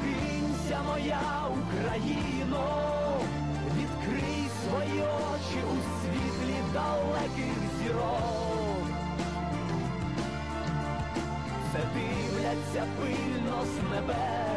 Прокинься, моя Україно, відкрий свої очі у світлі далеких зірок. це дивляться пильно з небес,